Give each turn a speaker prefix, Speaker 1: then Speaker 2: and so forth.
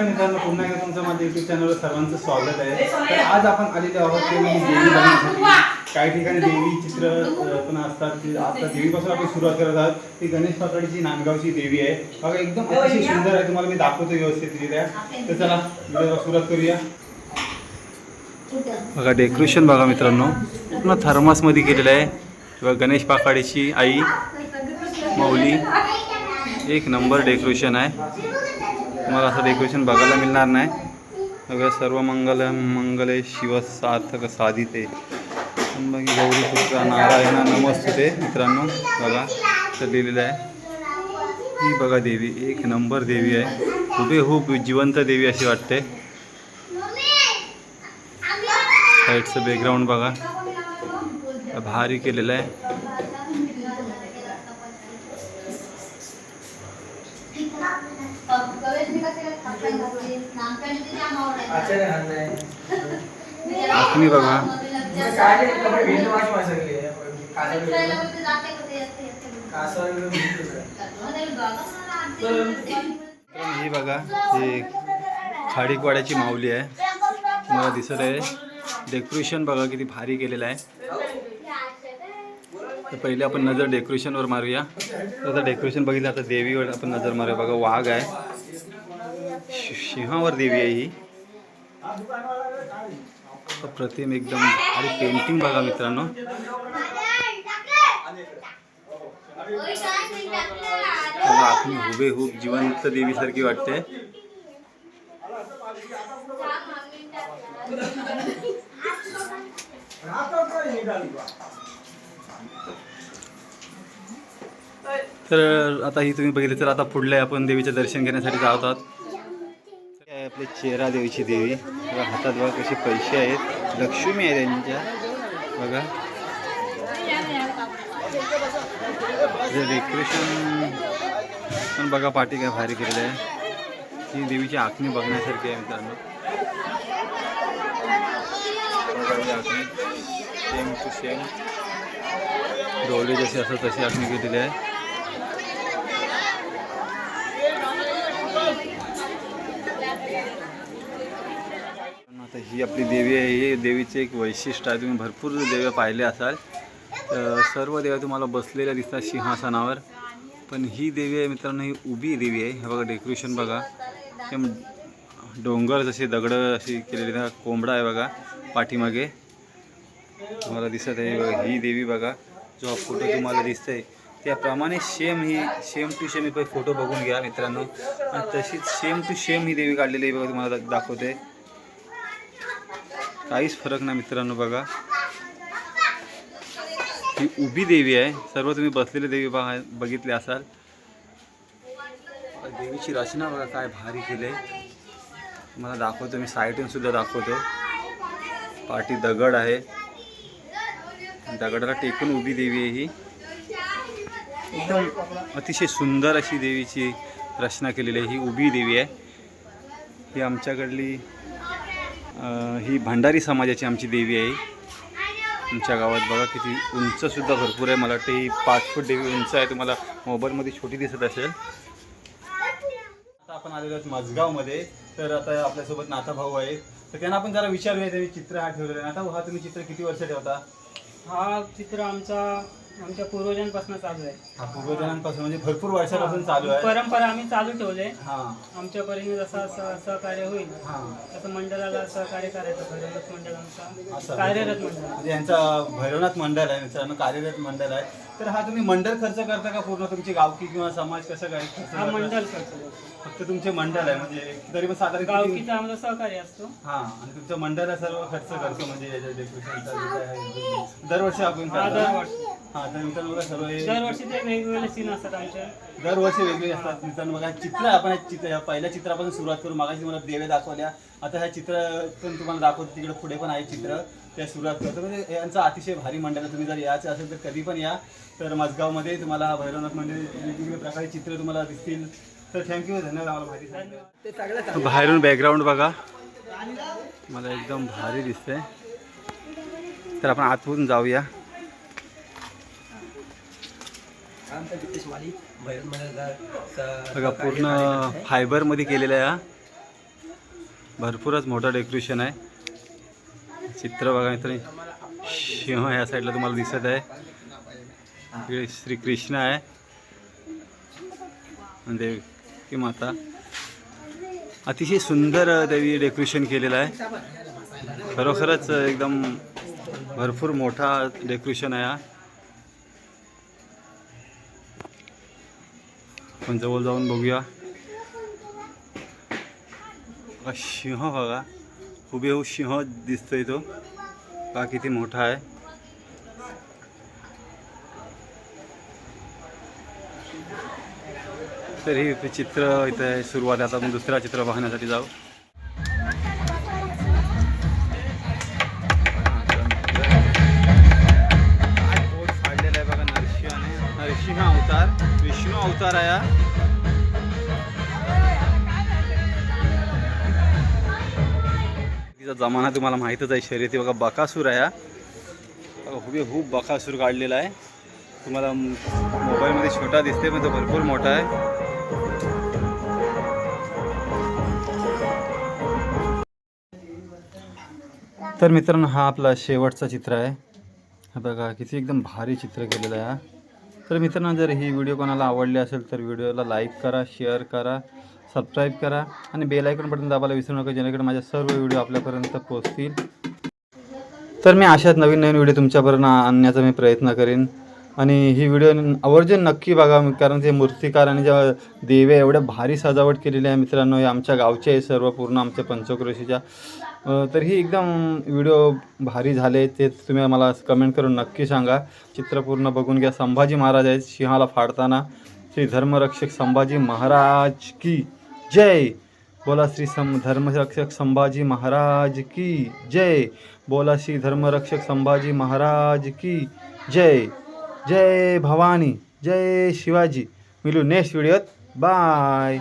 Speaker 1: नमस्कार मित्रांनो पुन्हा एकदा तुमचं माझ्या युट्यूब चॅनलवर सर्वांचं स्वागत आहे. तर आज आपण आलेले आहोत ते म्हणजे देवी बघण्यासाठी काही ठिकाणी देवी चित्र पण असतात ते आता देवीपासून आपण सुरुवात करत आहोत. ती गणेश पाकळीची नांदगावची देवी आहे. बघा एकदम अतिशय सुंदर आहे. तुम्हाला मी दाखवतो व्यवस्थितरित्या तर चला व्हिडिओला सुरुवात करूया. बघा डेकोरेशन बघा मित्रांनो. पूर्ण थर्मासमध्ये केलेलं आहे. किंवा गणेश पाकाडीची आई माऊली. एक नंबर डेकोरेशन आहे. तुम्हाला असं डेकोरेशन बघायला मिळणार नाही. बघा सर्व मंगल मंगले शिव सार्थक साधिते. मग गौरी पुत्र नारायण नमस्ते मित्रांनो. बघा तर लिहिलेलं आहे. ही बघा देवी एक नंबर देवी आहे. हुबेहूब जिवंत देवी अशी वाटते. साईडचं बॅकग्राऊंड बघा. भारी केलेलं आहे. आखणी बघा. ही बघा ही खाडीकवाड्याची माऊली आहे. तुम्हाला दिसत आहे. डेकोरेशन बघा किती भारी केलेलं आहे. तर पहिले आपण नजर डेकोरेशनवर मारूया. तर आता डेकोरेशन बघितलं आता देवीवर आपण नजर मारूया. बघा वाघ आहे. सिंहावर देवी आहे ही. प्रतिम एकदम आणि पेंटिंग बघा मित्रांनो. बघा, आपण हुबेहूब जिवंत देवीसारखी वाटते. तर आता ही तुम्ही बघितली तर आता पुढले आपण देवीचं दर्शन घेण्यासाठी जात आहोत. आपले चेहरा देवीची देवी. बघा हातात बघा कसे पैसे आहेत. लक्ष्मी आहे त्यांच्या. बघा. जे डेकोरेशन पण बघा पाठी काय भारी केलेलं आहे. ही देवीची आखणी बघण्यासारखी आहे मित्रांनो. सेम टू सेम डोळे जसे असतात तशी आखणी केलेली आहे. आता ही आपली देवी आहे. हे देवीचे एक वैशिष्ट्य आहे. तुम्ही भरपूर देव्या पाहिले असाल. तर सर्व देव्या तुम्हाला बसलेल्या दिसतात सिंहासनावर. पण ही देवी आहे मित्रांनो ही उभी देवी आहे. हे बघा डेकोरेशन बघा. ते डोंगर जसे दगडं अशी केलेली कोंबडा आहे बघा पाठीमागे. तुम्हाला दिसत आहे. बघा ही देवी बघा जो हा फोटो तुम्हाला दिसतंय. त्याप्रमाणे सेम ही सेम टू सेम ही फोटो बघून घ्या मित्रांनो. आणि तशीच सेम टू सेम ही देवी काढलेली आहे बघा तुम्हाला दा- दाखवते काहीच फरक नाही मित्रांनो बघा. ही उभी देवी आहे. सर्व तुम्ही बसलेली देवी बघा बघितले असाल. देवीची रचना बघा काय भारी केली आहे. तुम्हाला दाखवतो मी साईडून सुद्धा दाखवतो. पाठी दगड आहे. दगडाला टेकून उभी देवी आहे ही. एकदम अतिशय सुंदर अशी देवीची रचना केलेली आहे. ही उभी देवी आहे. ही आमच्याकडली ही भंडारी समाजाची आमची देवी आहे. आमच्या गावात बघा किती उंचसुद्धा भरपूर आहे. मला वाटते ही पाच फूट देवी उंच आहे. तुम्हाला मोबाईलमध्ये छोटी दिसत असेल. आता आपण आलेलो आहोत माझगावमध्ये तर आता आपल्यासोबत नाथा भाऊ आहे तर त्यांना आपण जरा विचारूया त्यांनी चित्र हा ठेवलेलं आहे. नाथा भाऊ हा तुम्ही चित्र किती वर्ष ठेवता?
Speaker 2: हा चित्र आमचा आमच्या पूर्वजांपासून चालू आहे.
Speaker 1: हा पूर्वजनांपासून म्हणजे भरपूर वर्षापासून चालू आहे.
Speaker 2: परंपरा आम्ही चालू ठेवले.
Speaker 1: हा.
Speaker 2: आमच्या परीने जसं सह- सहकार्य होईल
Speaker 1: हा.
Speaker 2: तसं मंडळाला सहकार्य करायचं भैरवनाथ मंडळ आमचा
Speaker 1: असं.
Speaker 2: कार्यरत मंडळ.
Speaker 1: म्हणजे यांचा भैरवनाथ मंडळ आहे मित्रांनो कार्यरत मंडळ आहे. तर हा तुम्ही मंडळ खर्च करता का पूर्ण तुमची गावकी किंवा समाज कसं काय खर्च
Speaker 2: हा
Speaker 1: करता?
Speaker 2: मंडळ करतो.
Speaker 1: फक्त तुमचे मंडळ आहे म्हणजे तरी पण साधारण किती-
Speaker 2: गावकीचा आमचा सहकार्य असतो.
Speaker 1: हा आणि तुमचं मंडळ सर्व खर्च करतो म्हणजे याच्या डेकोरेशनचा जे काय आहे. दरवर्षी आपण
Speaker 2: हा
Speaker 1: करतो.
Speaker 2: दरवर्षी.
Speaker 1: हा तर मित्रांनो बघा सर्व हे
Speaker 2: दरवर्षी ते वेगवेगळे सीन असतात आमचे.
Speaker 1: दरवर्षी वेगवेगळे असतात. मित्रांनो बघा चित्र आपण चित्र पहिल्या चित्रापासून सुरुवात करू. मागाशी मला देवे दाखवल्या. आता ह्या चित्र पण तुम्हाला दाखवतो तिकडे पुढे पण आहे चित्र. त्या सुरुवात करतो. म्हणजे यांचा अतिशय भारी मंडळ तुम्ही जर यायचं असेल तर कधी पण या. तर मजगावमध्ये तुम्हाला हा भैरवनाथ मंदिर वेगवेगळ्या प्रकारचे चित्र तुम्हाला दिसतील. तर थँक्यू धन्यवाद आम्हाला माहिती बाहेरून बॅकग्राऊंड बघा. मला एकदम भारी दिसतंय. तर आपण आतून जाऊया. बघा पूर्ण फायबरमध्ये केलेलं आहे. हा. भरपूरच मोठं डेकोरेशन आहे. चित्र बघा मित्र सिंह ह्या साईडला तुम्हाला दिसत आहे. तिकडे श्रीकृष्ण आहे. देव की माता. अतिशय सुंदर देवी डेकोरेशन केलेलं आहे. खरोखरच एकदम भरपूर मोठा डेकोरेशन आहे हा. आपण जवळ जाऊन बघूया. सिंह बघा. हुबेहू सिंह दिसतोय तो बघा किती मोठा आहे तर हे चित्र इथे सुरुवात आता आपण दुसरा चित्र पाहण्यासाठी जाऊ काढलेला फाडलेला आहे बघा नरसिंहाने नरसिंह अवतार विष्णू अवतार आहे जमाना तुम्हाला माहीतच आहे शर्यती बघा बकासूर आहे हा. हुबे खूप बकासूर काढलेला आहे. तुम्हाला मोबाईलमध्ये छोटा दिसते पण तो भरपूर मोठा आहे. तर मित्रांनो हा आपला शेवटचा चित्र आहे. हा बघा किती एकदम भारी चित्र केलेलं आहे हा. तर मित्रांनो जर ही व्हिडिओ कोणाला आवडली असेल तर व्हिडिओला लाईक करा शेअर करा. सबस्क्राईब करा आणि बेल आयकॉन बटन दाबायला विसरू नका जेणेकरून माझ्या सर्व व्हिडिओ आपल्यापर्यंत पोहोचतील. तर मी अशाच नवीन नवीन व्हिडिओ तुमच्यापर्यंत आणण्याचा मी प्रयत्न करेन. आणि ही व्हिडिओ आवर्जून नक्की बघा कारण ते मूर्तिकार आणि ज्या देव्या एवढ्या भारी सजावट केलेली आहे मित्रांनो. हे आमच्या गावचे आहे सर्व पूर्ण आमच्या पंचक्रोशीच्या. तर ही एकदम व्हिडिओ भारी झाले ते तुम्ही मला कमेंट करून नक्की सांगा. चित्र पूर्ण बघून घ्या. संभाजी महाराज आहेत सिंहाला फाडताना. श्री धर्मरक्षक संभाजी महाराज की. जय। बोला श्री सम धर्मरक्षक संभाजी महाराज की जय। बोला श्री धर्मरक्षक संभाजी महाराज की जय। जय भवानी। जय शिवाजी। मिलू नेक्स्ट व्हिडिओत। बाय।